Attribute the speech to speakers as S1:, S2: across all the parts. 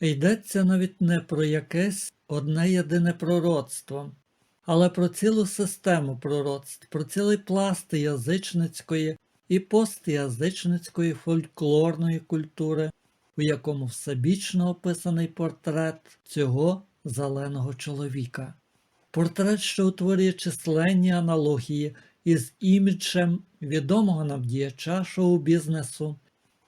S1: йдеться навіть не про якесь одне єдине пророцтво, але про цілу систему пророцтв, про цілий пласт язичницької і постязичницької фольклорної культури, у якому всебічно описаний портрет цього зеленого чоловіка. Портрет, що утворює численні аналогії із іміджем відомого нам діяча шоу-бізнесу,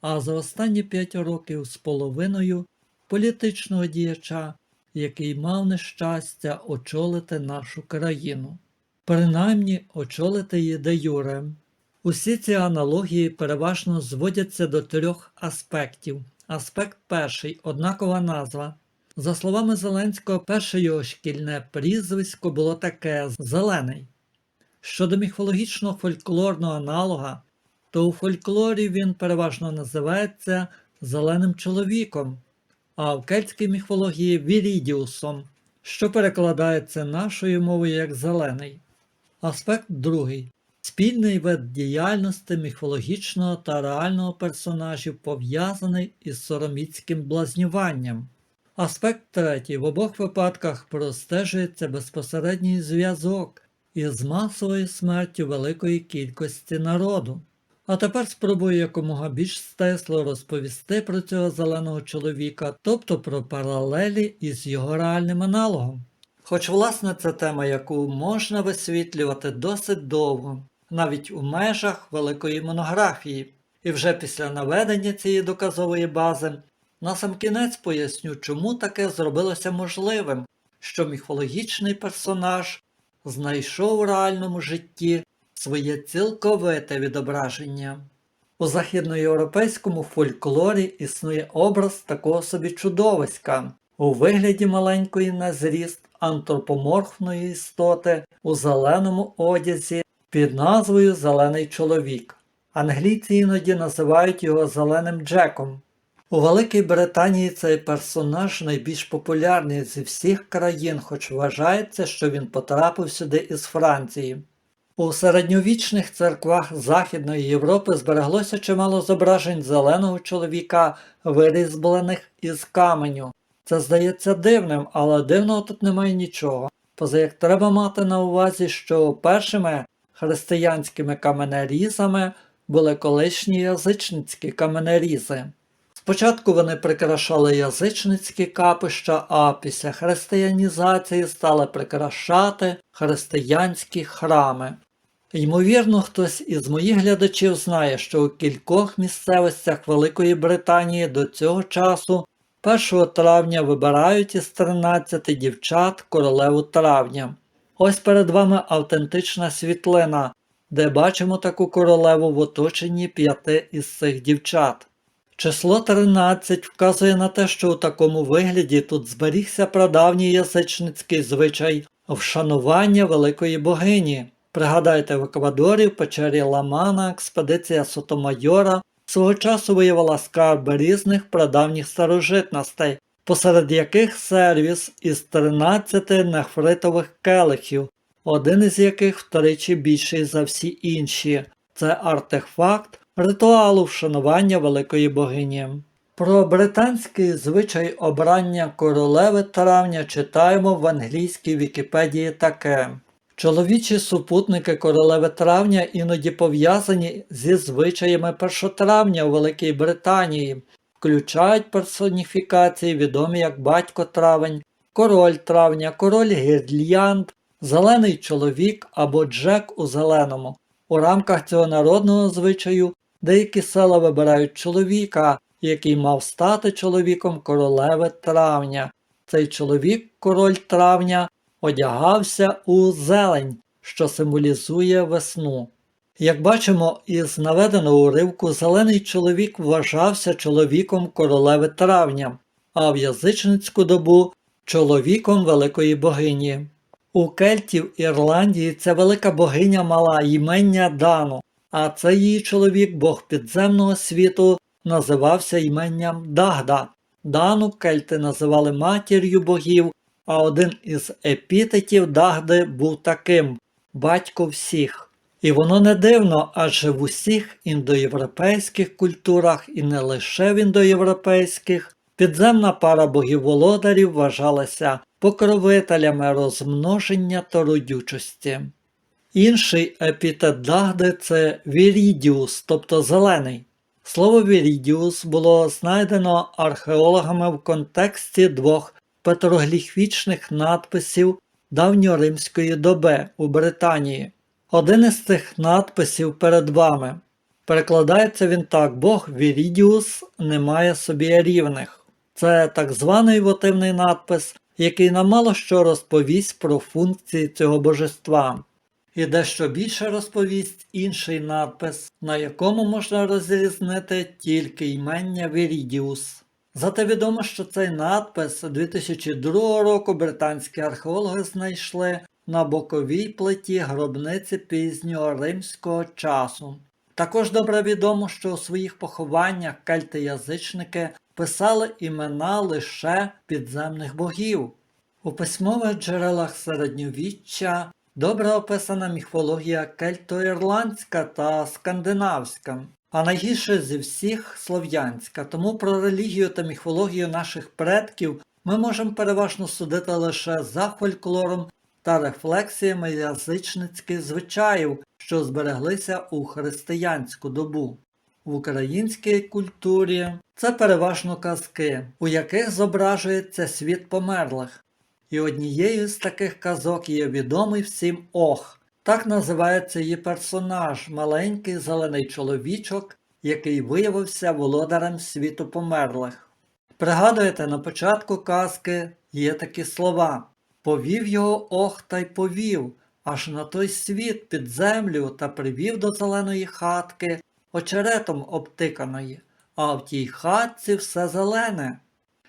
S1: а за останні п'ять років з половиною політичного діяча, який мав нещастя очолити нашу країну, принаймні очолити її де юре. Усі ці аналогії переважно зводяться до трьох аспектів. Аспект перший однакова назва. За словами Зеленського, перше його шкільне прізвисько було таке Зелений. Щодо міфологічного фольклорного аналога, то у фольклорі він переважно називається зеленим чоловіком, а в кельтській міфології Вірідіусом, що перекладається нашою мовою як зелений. Аспект другий спільний вид діяльності міфологічного та реального персонажів пов'язаний із сороміцьким блазнюванням. Аспект третій в обох випадках простежується безпосередній зв'язок із масовою смертю великої кількості народу. А тепер спробую якомога більш стесло розповісти про цього зеленого чоловіка, тобто про паралелі із його реальним аналогом. Хоч, власне, це тема, яку можна висвітлювати досить довго, навіть у межах великої монографії, і вже після наведення цієї доказової бази насамкінець поясню, чому таке зробилося можливим, що міфологічний персонаж знайшов у реальному житті своє цілковите відображення. У західноєвропейському фольклорі існує образ такого собі чудовиська у вигляді маленької на зріст антропоморфної істоти у зеленому одязі під назвою Зелений чоловік. Англійці іноді називають його Зеленим Джеком. У Великій Британії цей персонаж найбільш популярний зі всіх країн, хоч вважається, що він потрапив сюди із Франції. У середньовічних церквах Західної Європи збереглося чимало зображень зеленого чоловіка, вирізблених із каменю. Це здається дивним, але дивного тут немає нічого. Поза як треба мати на увазі, що першими християнськими каменерізами були колишні язичницькі каменерізи. Спочатку вони прикрашали язичницькі капища, а після християнізації стали прикрашати християнські храми. Ймовірно, хтось із моїх глядачів знає, що у кількох місцевостях Великої Британії до цього часу 1 травня вибирають із 13 дівчат королеву травня. Ось перед вами автентична світлина, де бачимо таку королеву в оточенні п'яти із цих дівчат. Число 13 вказує на те, що у такому вигляді тут зберігся прадавній язичницький звичай вшанування великої богині. Пригадайте, в Еквадорі в печері Ламана експедиція Сотомайора свого часу виявила скарби різних прадавніх старожитностей, посеред яких сервіс із 13 нефритових келихів, один із яких втричі більший за всі інші. Це артефакт ритуалу вшанування великої богині. Про британський звичай обрання королеви травня читаємо в англійській Вікіпедії таке. Чоловічі супутники королеви травня іноді пов'язані зі звичаями першотравня у Великій Британії, включають персоніфікації, відомі як батько травень, король травня, король гірлянд, зелений чоловік або Джек у зеленому. У рамках цього народного звичаю деякі села вибирають чоловіка, який мав стати чоловіком королеви травня. Цей чоловік, король травня, одягався у зелень, що символізує весну. Як бачимо із наведеного уривку, зелений чоловік вважався чоловіком королеви травня, а в язичницьку добу чоловіком великої богині. У кельтів Ірландії ця велика богиня мала імення Дану, а цей її чоловік, бог підземного світу, називався іменням Дагда. Дану кельти називали матір'ю богів, а один із епітетів Дагди був таким батько всіх. І воно не дивно, адже в усіх індоєвропейських культурах і не лише в індоєвропейських Підземна пара богів-володарів вважалася покровителями розмноження та родючості. Інший епітет Дагди це Вірідіус, тобто зелений. Слово Вірідіус було знайдено археологами в контексті двох петрогліфічних надписів давньоримської доби у Британії. Один із цих надписів перед вами. Перекладається він так: Бог Вірідіус не має собі рівних. Це так званий вотивний надпис, який нам мало що розповість про функції цього божества. І дещо більше розповість інший надпис, на якому можна розрізнити тільки ймення Вірідіус. Зате відомо, що цей надпис 2002 року британські археологи знайшли на боковій плиті гробниці пізнього римського часу. Також добре відомо, що у своїх похованнях кельти-язичники писали імена лише підземних богів. У письмових джерелах середньовіччя добре описана міфологія кельто-ірландська та скандинавська, а найгірше зі всіх слов'янська. Тому про релігію та міфологію наших предків ми можемо переважно судити лише за фольклором та рефлексіями язичницьких звичаїв, що збереглися у християнську добу. В українській культурі це переважно казки, у яких зображується світ померлих. І однією з таких казок є відомий всім Ох. Так називається її персонаж, маленький зелений чоловічок, який виявився володарем світу померлих. Пригадуєте, на початку казки є такі слова Повів його ох та й повів, аж на той світ під землю та привів до зеленої хатки, очеретом обтиканої, а в тій хатці все зелене.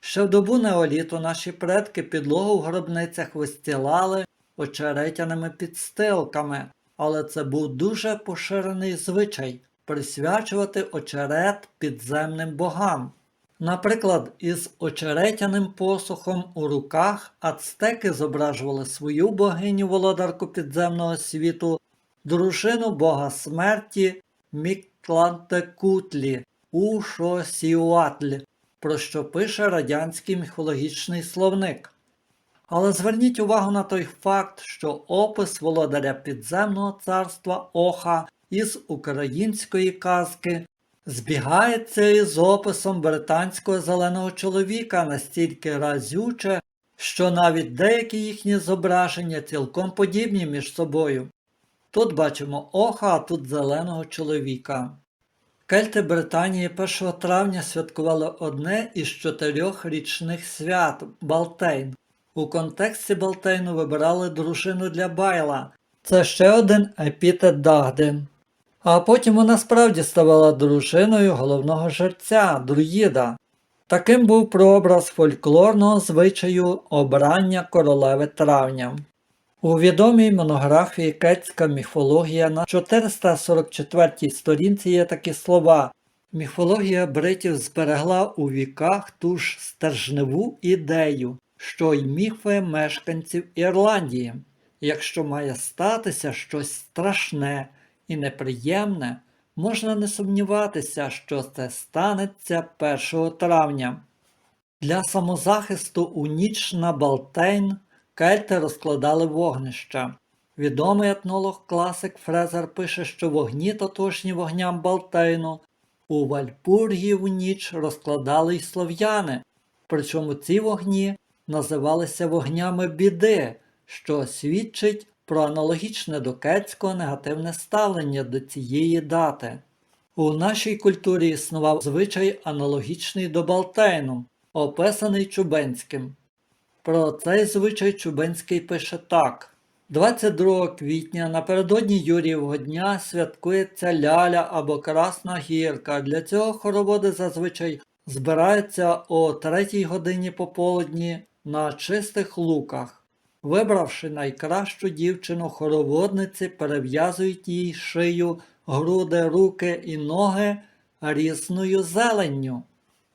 S1: Ще в добу неоліту наші предки підлогу в гробницях вистілали очеретяними підстилками, але це був дуже поширений звичай присвячувати очерет підземним богам. Наприклад, із очеретяним посухом у руках ацтеки зображували свою богиню володарку підземного світу, дружину бога смерті Міктлантекутлі Ушосіуатль, про що пише радянський міфологічний словник. Але зверніть увагу на той факт, що опис володаря підземного царства Оха із української казки збігається із описом британського зеленого чоловіка настільки разюче, що навіть деякі їхні зображення цілком подібні між собою. Тут бачимо оха, а тут зеленого чоловіка. Кельти Британії 1 травня святкували одне із чотирьох річних свят Балтейн. У контексті Балтейну вибирали дружину для Байла. Це ще один епітет Дагди. А потім вона справді ставала дружиною головного жерця, друїда. Таким був прообраз фольклорного звичаю обрання королеви травня. У відомій монографії Кетська міфологія на 444 сторінці є такі слова. Міфологія бритів зберегла у віках ту ж стержневу ідею, що й міфи мешканців Ірландії. Якщо має статися щось страшне і неприємне, можна не сумніватися, що це станеться 1 травня. Для самозахисту у ніч на Балтейн кельти розкладали вогнища. Відомий етнолог-класик Фрезер пише, що вогні тотожні вогням Балтейну у Вальпургі в ніч розкладали й слов'яни, причому ці вогні називалися вогнями біди, що свідчить про аналогічне до кельтського негативне ставлення до цієї дати. У нашій культурі існував звичай аналогічний до Балтейну, описаний Чубенським. Про цей звичай Чубенський пише так. 22 квітня напередодні Юрієвого дня святкується ляля або Красна гірка. Для цього хороводи зазвичай збираються о 3 годині пополудні на чистих луках. Вибравши найкращу дівчину хороводниці, перев'язують їй шию, груди, руки і ноги різною зеленню,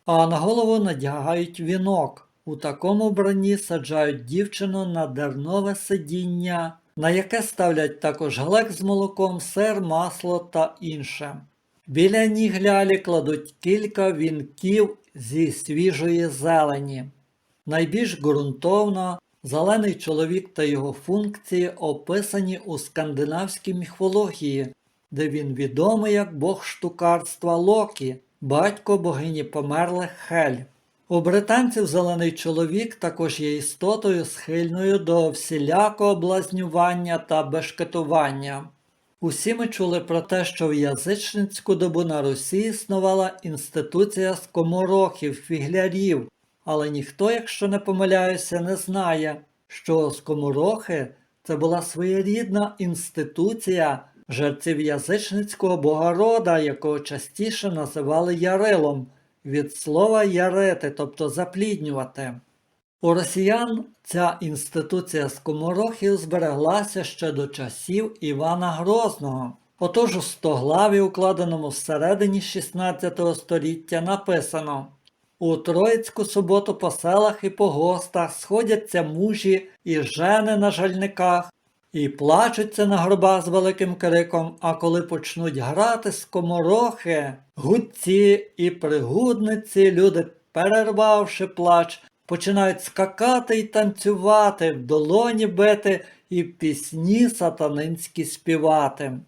S1: а на голову надягають вінок. У такому вбранні саджають дівчину на дернове сидіння, на яке ставлять також глек з молоком, сир, масло та інше. Біля ніг лялі кладуть кілька вінків зі свіжої зелені. Найбільш ґрунтовно зелений чоловік та його функції описані у скандинавській міфології, де він відомий як бог штукарства Локі, батько богині померлих Хель. У британців зелений чоловік також є істотою схильною до всілякого блазнювання та бешкетування. Усі ми чули про те, що в язичницьку добу на Русі існувала інституція скоморохів, фіглярів, але ніхто, якщо не помиляюся, не знає, що скоморохи це була своєрідна інституція жерців язичницького бога рода, якого частіше називали Ярилом, від слова ярити, тобто запліднювати. У росіян ця інституція скоморохів збереглася ще до часів Івана Грозного. Отож у стоглаві, укладеному всередині 16 століття, написано У Троїцьку суботу по селах і по гостах сходяться мужі і жени на жальниках, і плачуться на гробах з великим криком, а коли почнуть грати скоморохи, гудці і пригудниці, люди, перервавши плач, починають скакати й танцювати, в долоні бити і пісні сатанинські співати.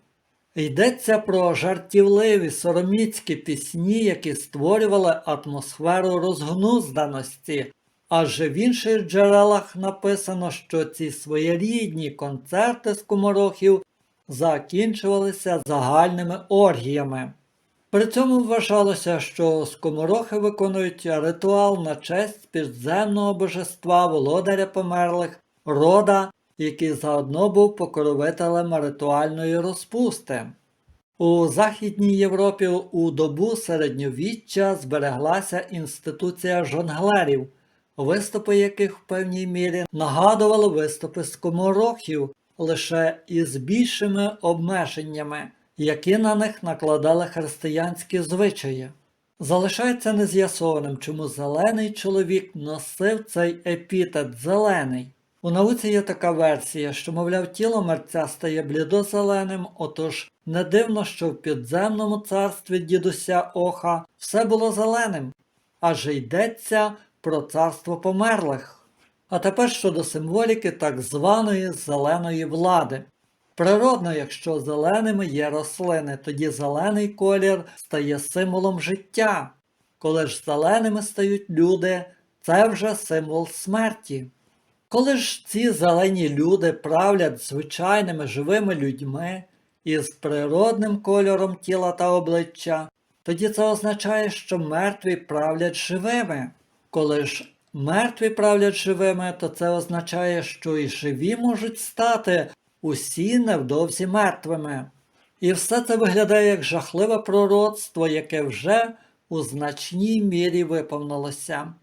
S1: Йдеться про жартівливі сороміцькі пісні, які створювали атмосферу розгнузданості, адже в інших джерелах написано, що ці своєрідні концерти скоморохів закінчувалися загальними оргіями. При цьому вважалося, що скоморохи виконують ритуал на честь підземного божества володаря померлих рода, який заодно був покровителем ритуальної розпусти. У Західній Європі у добу середньовіччя збереглася інституція жонглерів, виступи яких в певній мірі нагадували виступи скоморохів лише із більшими обмеженнями які на них накладали християнські звичаї. Залишається нез'ясованим, чому зелений чоловік носив цей епітет зелений. У науці є така версія, що, мовляв, тіло мерця стає блідозеленим, отож не дивно, що в підземному царстві дідуся Оха все було зеленим, адже йдеться про царство померлих. А тепер щодо символіки так званої зеленої влади. Природно, якщо зеленими є рослини, тоді зелений колір стає символом життя. Коли ж зеленими стають люди, це вже символ смерті. Коли ж ці зелені люди правлять звичайними живими людьми із природним кольором тіла та обличчя, тоді це означає, що мертві правлять живими. Коли ж мертві правлять живими, то це означає, що і живі можуть стати усі невдовзі мертвими. І все це виглядає як жахливе пророцтво, яке вже у значній мірі виповнилося.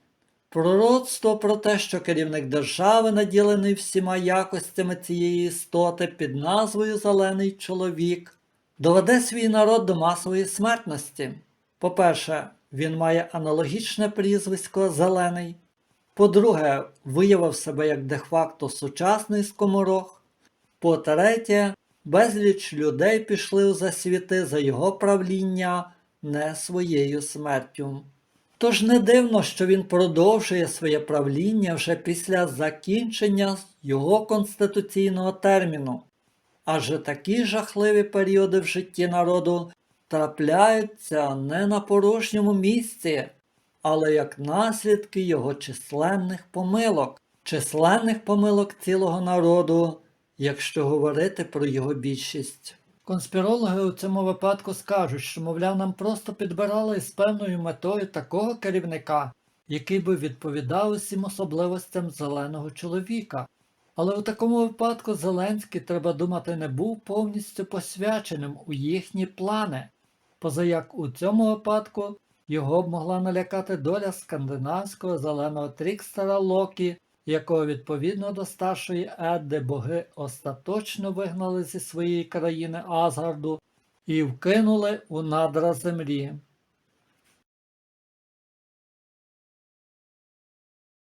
S1: Пророцтво про те, що керівник держави, наділений всіма якостями цієї істоти під назвою Зелений чоловік, доведе свій народ до масової смертності. По-перше, він має аналогічне прізвисько Зелений. По-друге, виявив себе як де-факто сучасний скоморох. По-третє, безліч людей пішли у засвіти за його правління не своєю смертю. Тож не дивно, що він продовжує своє правління вже після закінчення його конституційного терміну, адже такі жахливі періоди в житті народу трапляються не на порожньому місці, але як наслідки його численних помилок, численних помилок цілого народу якщо говорити про його більшість. Конспірологи у цьому випадку скажуть, що, мовляв, нам просто підбирали з певною метою такого керівника, який би відповідав усім особливостям зеленого чоловіка. Але у такому випадку Зеленський, треба думати, не був повністю посвяченим у їхні плани, позаяк у цьому випадку його б могла налякати доля скандинавського зеленого трікстера Локі якого відповідно до старшої Едди боги остаточно вигнали зі своєї країни Азгарду і вкинули у надра землі.